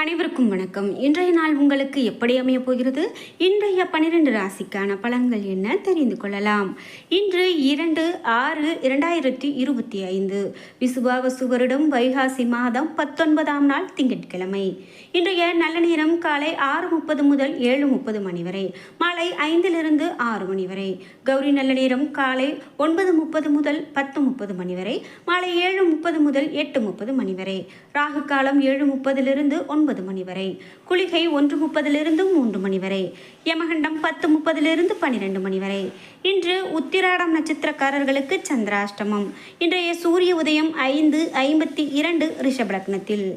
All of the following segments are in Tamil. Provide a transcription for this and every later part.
அனைவருக்கும் வணக்கம். இன்றைய நாள் உங்களுக்கு எப்படி அமையப் போகிறது? இன்றைய பனிரெண்டு ராசிக்கான பலன்கள் என்ன தெரிந்து கொள்ளலாம். இன்று இரண்டு ஆறு இரண்டாயிரத்தி இருபத்தி ஐந்து. விசுபாவசு வருடம் வைகாசி மாதம் பத்தொன்பதாம் நாள் திங்கட்கிழமை. இன்றைய நல்ல நேரம் காலை ஆறு முப்பது முதல் ஏழு முப்பது மணி வரை. மாலை ஐந்திலிருந்து ஆறு மணி வரை. கௌரி நல்ல நேரம் காலை ஒன்பது முப்பது முதல் பத்து முப்பது மணி வரை. மாலை ஏழு முப்பது முதல் எட்டு முப்பது மணி வரை. ராகு காலம் ஏழு முப்பதிலிருந்து ஒன்பது மணி வரை. குளிகை ஒன்று முப்பதிலிருந்து மூன்று மணி வரை. யமகண்டம் பத்து முப்பதிலிருந்து பன்னிரெண்டு மணி வரை. இன்று உத்திராடம் நட்சத்திரக்காரர்களுக்கு சந்திராஷ்டமம். இன்றைய சூரிய உதயம் ஐந்து ஐம்பத்தி இரண்டு ரிஷபலக்னத்தில்.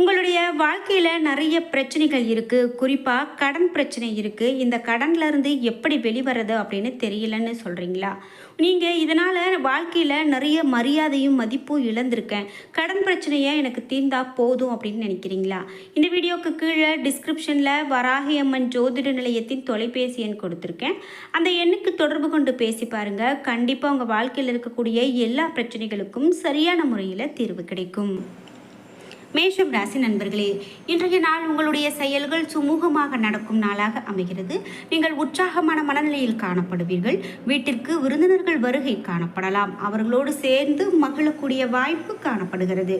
உங்களுடைய வாழ்க்கையில் நிறைய பிரச்சனைகள் இருக்குது குறிப்பாக கடன் பிரச்சனை இருக்குது இந்த கடன்லேருந்து எப்படி வெளிவரது அப்படின்னு தெரியலன்னு சொல்கிறீங்களா நீங்கள் இதனால் வாழ்க்கையில் நிறைய மரியாதையும் மதிப்பும் இழந்திருக்கேன். கடன் பிரச்சனையை எனக்கு தீர்ந்தா போதும் அப்படின்னு நினைக்கிறீங்களா? இந்த வீடியோக்கு கீழே டிஸ்கிரிப்ஷனில் வராகி அம்மன் ஜோதிட நிலையத்தின் தொலைபேசி எண் கொடுத்துருக்கேன். அந்த எண்ணுக்கு தொடர்பு கொண்டு பேசி பாருங்கள் கண்டிப்பாக உங்கள் வாழ்க்கையில் இருக்கக்கூடிய எல்லா பிரச்சனைகளுக்கும் சரியான முறையில் தீர்வு கிடைக்கும். மேஷம் ராசி நண்பர்களே இன்றைய நாள் உங்களுடைய செயல்கள் சுமூகமாக நடக்கும் நாளாக அமைகிறது. நீங்கள் உற்சாகமான மனநிலையில் காணப்படுவீர்கள். வீட்டிற்கு விருந்தினர்கள் வருகை காணப்படலாம். அவர்களோடு சேர்ந்து மகிழக்கூடிய வாய்ப்பு காணப்படுகிறது.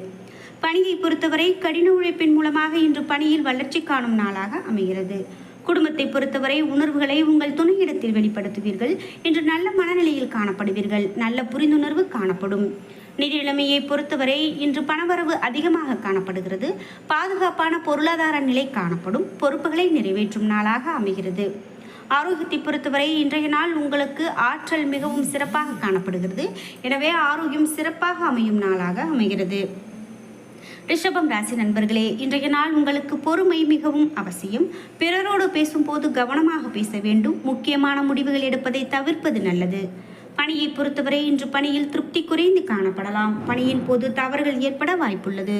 பணியை பொறுத்தவரை கடின உழைப்பின் மூலமாக இன்று பணியில் வளர்ச்சி காணும் நாளாக அமைகிறது. குடும்பத்தை பொறுத்தவரை உணர்வுகளை உங்கள் துணையிடத்தில் வெளிப்படுத்துவீர்கள். இன்று நல்ல மனநிலையில் காணப்படுவீர்கள். நல்ல புரிந்துணர்வு காணப்படும். நிதி நிலைமையை பொறுத்தவரை இன்று பணவரவு அதிகமாக காணப்படுகிறது. பாதுகாப்பான பொருளாதார நிலை காணப்படும். பொறுப்புகளை நிறைவேற்றும் நாளாக அமைகிறது. ஆரோக்கியத்தை பொறுத்தவரை இன்றைய நாள் உங்களுக்கு ஆற்றல் மிகவும் சிறப்பாக காணப்படுகிறது. எனவே ஆரோக்கியம் சிறப்பாக அமையும் நாளாக அமைகிறது. ரிஷபம் ராசி நண்பர்களே இன்றைய நாள் உங்களுக்கு பொறுமை மிகவும் அவசியம். பிறரோடு பேசும்போது கவனமாக பேச வேண்டும். முக்கியமான முடிவுகள் எடுப்பதை தவிர்ப்பது நல்லது. பணியை பொறுத்தவரை இன்று பணியில் திருப்தி குறைந்து காணப்படலாம். பணியின் போது தவறுகள் ஏற்பட வாய்ப்புள்ளது.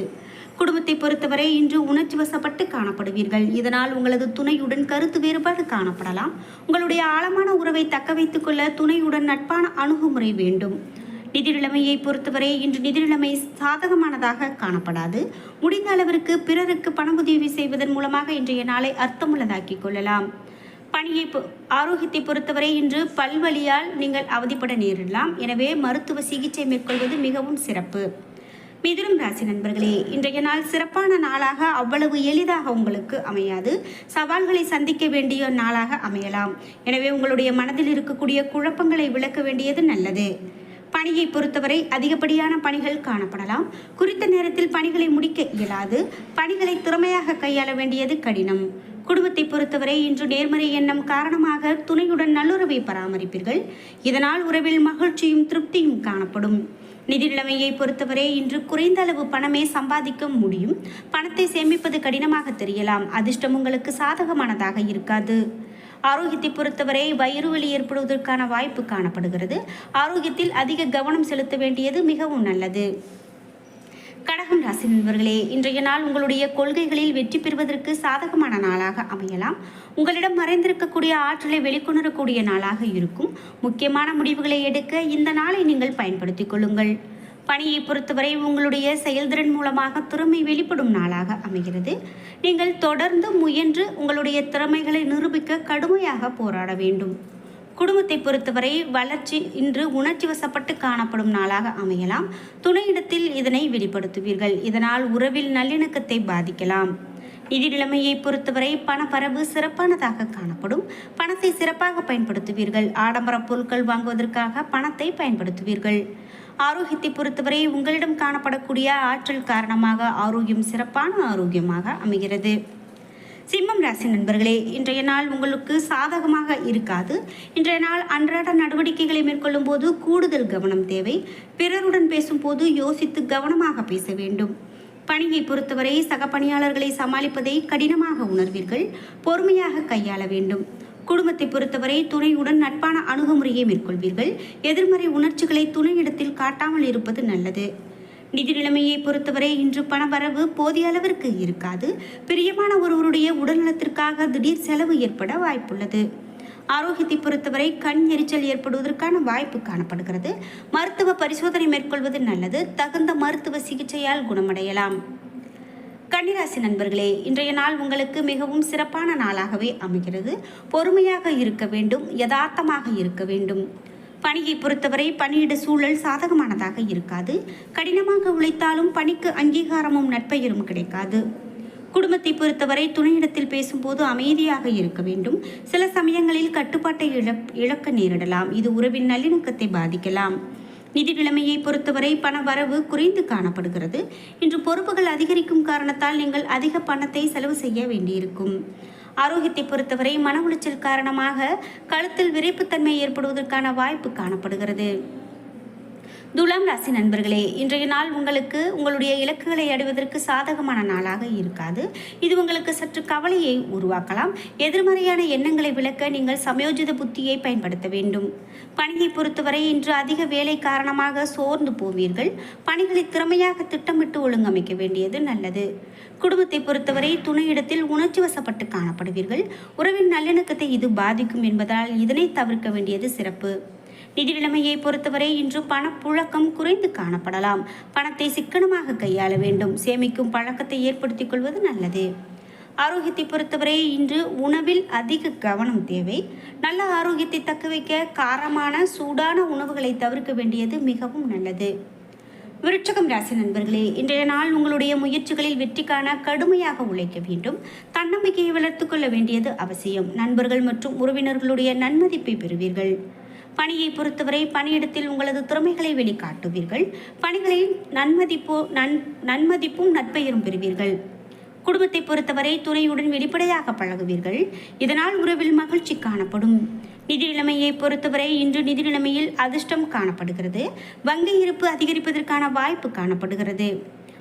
குடும்பத்தை பொறுத்தவரை இன்று உணர்ச்சி வசப்பட்டு காணப்படுவீர்கள். இதனால் உங்களது துணையுடன் கருத்து வேறுபாடு காணப்படலாம். உங்களுடைய ஆழமான உறவை தக்க வைத்துக் கொள்ள துணையுடன் நட்பான அணுகுமுறை வேண்டும். நிதி நிலைமையை பொறுத்தவரை இன்று நிதி நிலைமை சாதகமானதாக காணப்படாது. முடிந்த அளவிற்கு பிறருக்கு பணமுதவி செய்வதன் மூலமாக இன்றைய நாளை அர்த்தமுள்ளதாக்கிக் கொள்ளலாம். பணியை ஆரோக்கியத்தை பொறுத்தவரை இன்று பல்வழியால் நீங்கள் அவதிப்பட நேரிடலாம். எனவே மருத்துவ சிகிச்சை மேற்கொள்வது மிகவும் சிறப்பு. மிதுனம் ராசி நண்பர்களே இன்றைய நாள் சிறப்பான நாளாக அவ்வளவு எளிதாக உங்களுக்கு அமையாது. சவால்களை சந்திக்க வேண்டிய நாளாக அமையலாம். எனவே உங்களுடைய மனதில் இருக்கக்கூடிய குழப்பங்களை விளக்க வேண்டியது நல்லது. பணியை பொறுத்தவரை அதிகப்படியான பணிகள் காணப்படலாம். குறித்த நேரத்தில் பணிகளை முடிக்க இயலாது. பணிகளை திறமையாக கையாள வேண்டியது கடினம். குடும்பத்தை பொறுத்தவரை இன்று நேர்மறை எண்ணம் காரணமாக துணையுடன் நல்லுறவை பராமரிப்பீர்கள். இதனால் உறவில் மகிழ்ச்சியும் திருப்தியும் காணப்படும். நிதி நிலைமையை பொறுத்தவரை இன்று குறைந்த அளவு பணமே சம்பாதிக்க முடியும். பணத்தை சேமிப்பது கடினமாக தெரியலாம். அதிர்ஷ்டம் உங்களுக்கு சாதகமானதாக இருக்காது. ஆரோக்கியத்தை பொறுத்தவரை வயிறு வலி ஏற்படுவதற்கான வாய்ப்பு காணப்படுகிறது. ஆரோக்கியத்தில் அதிக கவனம் செலுத்த வேண்டியது மிகவும் நல்லது. கடகம் ராசி நண்பர்களே இன்றைய நாள் உங்களுடைய கொள்கைகளில் வெற்றி பெறுவதற்கு சாதகமான நாளாக அமையலாம். உங்களிடம் மறைந்திருக்கக்கூடிய ஆற்றலை வெளிக்கொணரக்கூடிய நாளாக இருக்கும். முக்கியமான முடிவுகளை எடுக்க இந்த நாளை நீங்கள் பயன்படுத்திக் கொள்ளுங்கள். பணியை பொறுத்தவரை உங்களுடைய செயல்திறன் மூலமாக திறமை வெளிப்படும் நாளாக அமைகிறது. நீங்கள் தொடர்ந்து முயன்று உங்களுடைய திறமைகளை நிரூபிக்க கடுமையாக போராட வேண்டும். குடும்பத்தை பொறுத்தவரை வளர்ச்சி இன்று உணர்ச்சி வசப்பட்டு காணப்படும் நாளாக அமையலாம். துணையிடத்தில் இதனை வெளிப்படுத்துவீர்கள். இதனால் உறவில் நல்லிணக்கத்தை பாதிக்கலாம். நிதி நிலைமையை பொறுத்தவரை பணப்பரவு சிறப்பானதாக காணப்படும். பணத்தை சிறப்பாக பயன்படுத்துவீர்கள். ஆடம்பர பொருட்கள் வாங்குவதற்காக பணத்தை பயன்படுத்துவீர்கள். ஆரோக்கியத்தை பொறுத்தவரை உங்களிடம் காணப்படக்கூடிய ஆற்றல் காரணமாக ஆரோக்கியம் சிறப்பான ஆரோக்கியமாக அமைகிறது. சிம்மம் ராசி நண்பர்களே இன்றைய நாள் உங்களுக்கு சாதகமாக இருக்காது. இன்றைய நாள் அன்றாட நடவடிக்கைகளை மேற்கொள்ளும் போது கூடுதல் கவனம் தேவை. பிறருடன் பேசும்போது யோசித்து கவனமாக பேச வேண்டும். பணியை பொறுத்தவரை சக பணியாளர்களை சமாளிப்பதை கடினமாக உணர்வீர்கள். பொறுமையாக கையாள வேண்டும். குடும்பத்தை பொறுத்தவரை துணையுடன் நட்பான அணுகுமுறையை மேற்கொள்வீர்கள். எதிர்மறை உணர்ச்சிகளை துணையிடத்தில் காட்டாமல் இருப்பது நல்லது. நிதி நிலைமையை பொறுத்தவரை இன்று பணவரவு போதிய அளவிற்கு இருக்காது. பிரியமான ஒருவருடைய உடல்நலத்திற்காக திடீர் செலவு ஏற்பட வாய்ப்புள்ளது. ஆரோக்கியத்தை பொறுத்தவரை கண் எரிச்சல் ஏற்படுவதற்கான வாய்ப்பு காணப்படுகிறது. மருத்துவ பரிசோதனை மேற்கொள்வது நல்லது. தகுந்த மருத்துவ சிகிச்சையால் குணமடையலாம். கன்னிராசி நண்பர்களே இன்றைய நாள் உங்களுக்கு மிகவும் சிறப்பான நாளாகவே அமைகிறது. பொறுமையாக இருக்க வேண்டும் யதார்த்தமாக இருக்க வேண்டும். பணியை பொறுத்தவரை பணியிட சூழல் சாதகமானதாக இருக்காது. கடினமாக உழைத்தாலும் பணிக்கு அங்கீகாரமும் நட்பெயரும் கிடைக்காது. குடும்பத்தை பொறுத்தவரை துணையிடத்தில் பேசும்போது அமைதியாக இருக்க வேண்டும். சில சமயங்களில் கட்டுப்பாட்டை இழப் இழக்க நேரிடலாம். இது உறவின் நல்லிணக்கத்தை பாதிக்கலாம். நிதி நிலைமையை பொறுத்தவரை பண வரவு குறைந்து காணப்படுகிறது. இன்று பொறுப்புகள் அதிகரிக்கும் காரணத்தால் நீங்கள் அதிக பணத்தை செலவு செய்ய வேண்டியிருக்கும். ஆரோக்கியத்தை பொறுத்தவரை மன உளைச்சல் காரணமாக கழுத்தில் விரைப்புத்தன்மை ஏற்படுவதற்கான வாய்ப்பு காணப்படுகிறது. துலாம் ராசி நண்பர்களே இன்றைய நாள் உங்களுக்கு உங்களுடைய இலக்குகளை அடைவதற்கு சாதகமான நாளாக இருக்காது. இது உங்களுக்கு சற்று கவலையை உருவாக்கலாம். எதிர்மறையான எண்ணங்களை விளக்க நீங்கள் சமயோஜித புத்தியை பயன்படுத்த வேண்டும். பணியை பொறுத்தவரை இன்று அதிக வேலை காரணமாக சோர்ந்து போவீர்கள். பணிகளை திறமையாக திட்டமிட்டு ஒழுங்கமைக்க வேண்டியது நல்லது. குடும்பத்தை பொறுத்தவரை துணையிடத்தில் உணர்ச்சி வசப்பட்டு காணப்படுவீர்கள். உறவின் நல்லிணக்கத்தை இது பாதிக்கும் என்பதால் இதனை தவிர்க்க வேண்டியது சிறப்பு. நிதி நிலைமையை பொறுத்தவரை இன்று பணப்புழக்கம் குறைந்து காணப்படலாம். பணத்தை சிக்கனமாக கையாள வேண்டும். சேமிக்கும் பழக்கத்தை ஏற்படுத்திக் கொள்வது நல்லது. ஆரோக்கியத்தை பொறுத்தவரை இன்று உணவில் அதிக கவனம் தேவை. நல்ல ஆரோக்கியத்தை தக்க வைக்க காரமான சூடான உணவுகளை தவிர்க்க வேண்டியது மிகவும் நல்லது. விருட்சகம் ராசி நண்பர்களே இன்றைய நாள் உங்களுடைய முயற்சிகளில் வெற்றி காண கடுமையாக உழைக்க வேண்டும். தன்னம்பிக்கையை வளர்த்துக் கொள்ள வேண்டியது அவசியம். நண்பர்கள் மற்றும் உறவினர்களுடைய நன்மதிப்பை பெறுவீர்கள். பணியை பொறுத்தவரை பணியிடத்தில் உங்களது திறமைகளை வெளிக்காட்டுவீர்கள். பணிகளில் நன்மதிப்பு நன் நன்மதிப்பும் நட்பெயரும் பெறுவீர்கள். குடும்பத்தை பொறுத்தவரை துணையுடன் வெளிப்படையாக பழகுவீர்கள். இதனால் உறவில் மகிழ்ச்சி காணப்படும். நிதி நிலைமையை பொறுத்தவரை இன்று நிதி நிலைமையில் அதிர்ஷ்டம் காணப்படுகிறது. வங்கி இருப்பு அதிகரிப்பதற்கான வாய்ப்பு காணப்படுகிறது.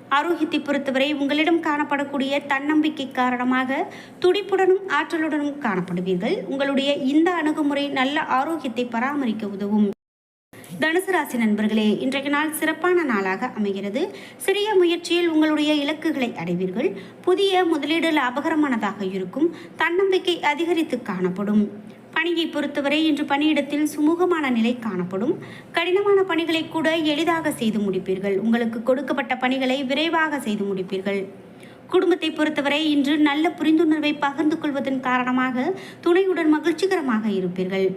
ஆரோக்கியத்தை பொறுத்தவரை உங்களிடம் காணப்படக்கூடிய தன்னம்பிக்கை காரணமாக துடிப்புடனும் ஆற்றலுடனும் காணப்படுவீர்கள். உங்களுடைய இந்த அணுகுமுறை நல்ல ஆரோக்கியத்தை பராமரிக்க உதவும். தனுசு ராசி நண்பர்களே இன்றைய நாள் சிறப்பான நாளாக அமைகிறது. சிறிய முயற்சியில் உங்களுடைய இலக்குகளை அடைவீர்கள். புதிய முதலீடு லாபகரமானதாக இருக்கும். தன்னம்பிக்கை அதிகரித்து காணப்படும். பணியை பொறுத்தவரை இன்று பணியிடத்தில் சுமூகமான நிலை காணப்படும். கடினமான பணிகளை கூட எளிதாக செய்து முடிப்பீர்கள். உங்களுக்கு கொடுக்கப்பட்ட பணிகளை விரைவாக செய்து முடிப்பீர்கள். குடும்பத்தை பொறுத்தவரை இன்று நல்ல புரிந்துணர்வை பகிர்ந்து கொள்வதன் காரணமாக துணையுடன் மகிழ்ச்சிகரமாக இருப்பீர்கள்.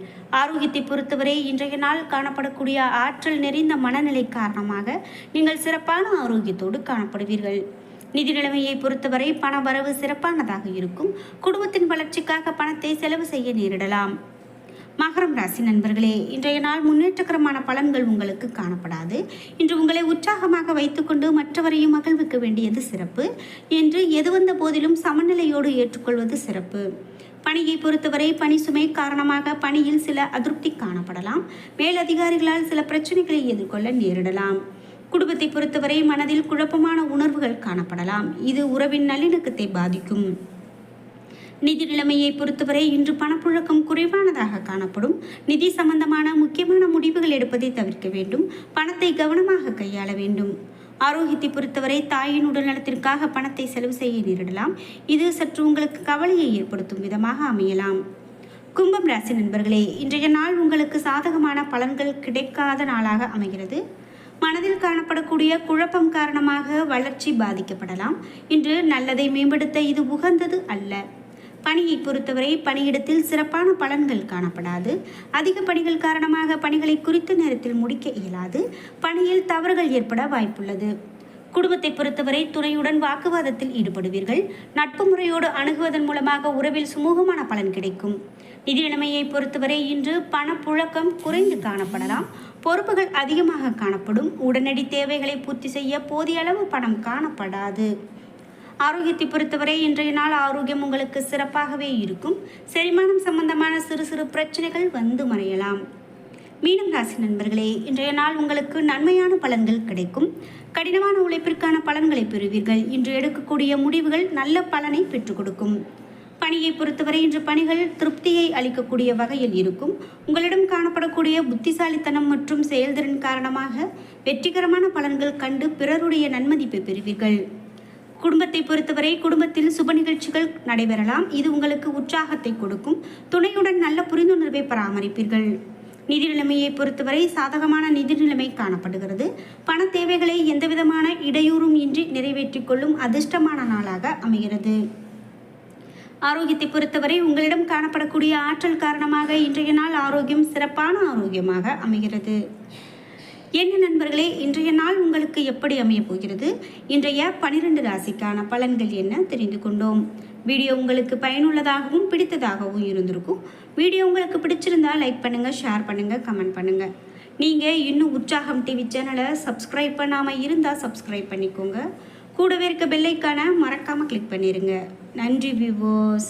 ஆரோக்கியத்தை பொறுத்தவரை இன்றைய நாள் காணப்படக்கூடிய ஆற்றல் நிறைந்த மனநிலை காரணமாக நீங்கள் சிறப்பான ஆரோக்கியத்தோடு காணப்படுவீர்கள். நிதி நிலைமையை பொறுத்தவரை பண வரவு சிறப்பானதாக இருக்கும். குடும்பத்தின் வளர்ச்சிக்காக பணத்தை செலவு செய்ய நேரிடலாம். மகரம் ராசி நண்பர்களே இன்றைய நாள் முன்னேற்றகரமான பலன்கள் உங்களுக்கு காணப்படாது. இன்று உங்களை உற்சாகமாக வைத்துக்கொண்டு மற்றவரையும் மகிழ்விக்க வேண்டியது சிறப்பு. என்று எது வந்த போதிலும் சமநிலையோடு ஏற்றுக்கொள்வது சிறப்பு. பணியை பொறுத்தவரை பணி சுமை காரணமாக பணியில் சில அதிருப்தி காணப்படலாம். மேலதிகாரிகளால் சில பிரச்சனைகளை எதிர்கொள்ள நேரிடலாம். குடும்பத்தை பொறுத்தவரை மனதில் குழப்பமான உணர்வுகள் காணப்படலாம். இது உறவின் நல்லிணக்கத்தை பாதிக்கும். நிதி நிலைமையை பொறுத்தவரை இன்று பணப்புழக்கம் குறைவானதாக காணப்படும். நிதி சம்பந்தமான முக்கியமான முடிவுகள் எடுப்பதை தவிர்க்க வேண்டும். பணத்தை கவனமாக கையாள வேண்டும். ஆரோக்கியத்தை பொறுத்தவரை தாயின் உடல்நலத்திற்காக பணத்தை செலவு செய்ய நேரிடலாம். இது சற்று உங்களுக்கு கவலையை ஏற்படுத்தும் விதமாக அமையலாம். கும்பம் ராசி நண்பர்களே இன்றைய நாள் உங்களுக்கு சாதகமான பலன்கள் கிடைக்காத நாளாக அமைகிறது. மனதில் காணப்படக்கூடிய குழப்பம் காரணமாக வளர்ச்சி பாதிக்கப்படலாம். இன்று நல்லதை மேம்படுத்த இது உகந்தது அல்ல. பணியை பொறுத்தவரை பணியிடத்தில் சிறப்பான பலன்கள் காணப்படாது. அதிக பணிகள் காரணமாக பணிகளை குறித்த நேரத்தில் முடிக்க இயலாது. பணியில் தவறுகள் ஏற்பட வாய்ப்புள்ளது. குடும்பத்தை பொறுத்தவரை துணையுடன் வாக்குவாதத்தில் ஈடுபடுவீர்கள். நட்பு முறையோடு அணுகுவதன் மூலமாக உறவில் சுமூகமான பலன் கிடைக்கும். நிதி நிலைமையை பொறுத்தவரை இன்று பணப்புழக்கம் குறைந்து காணப்படலாம். பொறுப்புகள் அதிகமாக காணப்படும். உடனடி தேவைகளை பூர்த்தி செய்ய போதிய அளவு பணம் காணப்படாது. ஆரோக்கியத்தை பொறுத்தவரை இன்றைய நாள் ஆரோக்கியம் உங்களுக்கு சிறப்பாகவே இருக்கும். செரிமானம் சம்பந்தமான சிறு சிறு பிரச்சனைகள் வந்து மறையலாம். மீனம் ராசி நண்பர்களே இன்றைய நாள் உங்களுக்கு நன்மையான பலன்கள் கிடைக்கும். கடினமான உழைப்பிற்கான பலன்களை பெறுவீர்கள். இன்று எடுக்கக்கூடிய முடிவுகள் நல்ல பலனை பெற்றுக் கொடுக்கும். பணியை பொறுத்தவரை இன்று பணிகள் திருப்தியை அளிக்கக்கூடிய வகையில் இருக்கும். உங்களிடம் காணப்படக்கூடிய புத்திசாலித்தனம் மற்றும் செயல்திறன் காரணமாக வெற்றிகரமான பலன்கள் கண்டு பிறருடைய நன்மதிப்பை பெறுவீர்கள். குடும்பத்தை பொறுத்தவரை குடும்பத்தில் சுப நிகழ்ச்சிகள் நடைபெறலாம். இது உங்களுக்கு உற்சாகத்தை கொடுக்கும். துணையுடன் நல்ல புரிந்துணர்வை பராமரிப்பீர்கள். நிதி நிலைமையை பொறுத்தவரை சாதகமான நிதி நிலைமை காணப்படுகிறது. பண தேவைகளை எந்தவிதமான இடையூறும் இன்றி நிறைவேற்றிக் கொள்ளும் அதிர்ஷ்டமான நாளாக அமைகிறது. ஆரோக்கியத்தை பொறுத்தவரை உங்களிடம் காணப்படக்கூடிய ஆற்றல் காரணமாக இன்றைய நாள் ஆரோக்கியம் சிறப்பான ஆரோக்கியமாக அமைகிறது. என்ன நண்பர்களே இன்றைய நாள் உங்களுக்கு எப்படி அமைய போகிறது? இன்றைய பனிரெண்டு ராசிக்கான பலன்கள் என்ன தெரிந்து கொண்டோம். வீடியோ உங்களுக்கு பயனுள்ளதாகவும் பிடித்ததாகவும் இருந்திருக்கும். வீடியோ உங்களுக்கு பிடிச்சிருந்தால் லைக் பண்ணுங்கள் ஷேர் பண்ணுங்கள் கமெண்ட் பண்ணுங்கள் நீங்கள் இன்னும் உற்சாகம் டிவி சேனலை சப்ஸ்கிரைப் பண்ணாமல் இருந்தால் சப்ஸ்கிரைப் பண்ணிக்கோங்க. கூடவே இருக்க பெல்லைக்கான மறக்காமல் கிளிக் பண்ணிடுங்க நன்றி விவோஸ்